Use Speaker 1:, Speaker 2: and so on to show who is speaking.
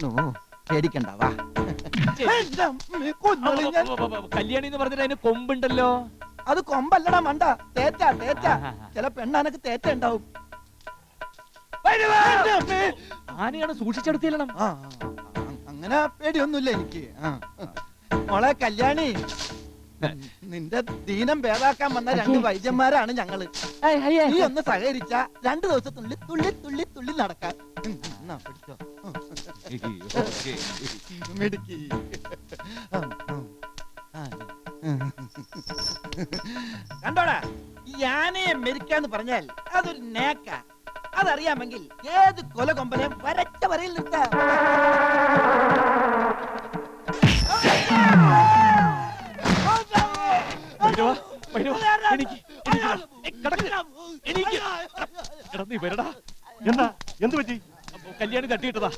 Speaker 1: വിഷ്ണു പേടിക്കണ്ട വാ. എന്റെ അമ്മേ, കൊന്നോളി ഞാൻ.
Speaker 2: കല്യാണി എന്ന് പറഞ്ഞിട്ട് അതിന് കൊമ്പുണ്ടല്ലോ?
Speaker 1: അത് കൊമ്പല്ലടാ മണ്ട. തേറ്റ തേറ്റ. ചില പെണ്ണാനക്ക് തേറ്റ ഉണ്ടാവും. എന്റെ അമ്മേ.
Speaker 2: ആനയാണ് സൂക്ഷിച്ചെടുത്തില്ലണം.
Speaker 1: ആ, ആ, അങ്ങനെ പേടിയൊന്നുമില്ല എനിക്ക്. ആ. മോളെ കല്യാണി നിന്റെ ദീനം ഭേദാക്കാൻ വന്ന രണ്ട് വൈദ്യന്മാരാണ് ഞങ്ങൾ. നീ ഒന്ന് സഹകരിച്ച രണ്ടു ദിവസത്തിനുള്ളിൽ തുള്ളി തുള്ളി തുള്ളി നടക്കാൻ. എന്നാ പിടിച്ചോ മിടുക്കി. കണ്ടോടാ ഈ ആനയെ മെരിക്കാന്ന് പറഞ്ഞാൽ അതൊരു നേക്ക അതറിയാമെങ്കിൽ ഏത് കൊല കൊമ്പനെ വരച്ച വരയിൽ നിർത്താം
Speaker 2: എനിക്ക് എനിക്ക് ഏ, കിടക്ക്. എനിക്ക് എടാ, നീ വരടാ
Speaker 3: എന്താ എന്ത് പറ്റി?
Speaker 2: കല്യാണി തട്ടിയിട്ടതാ.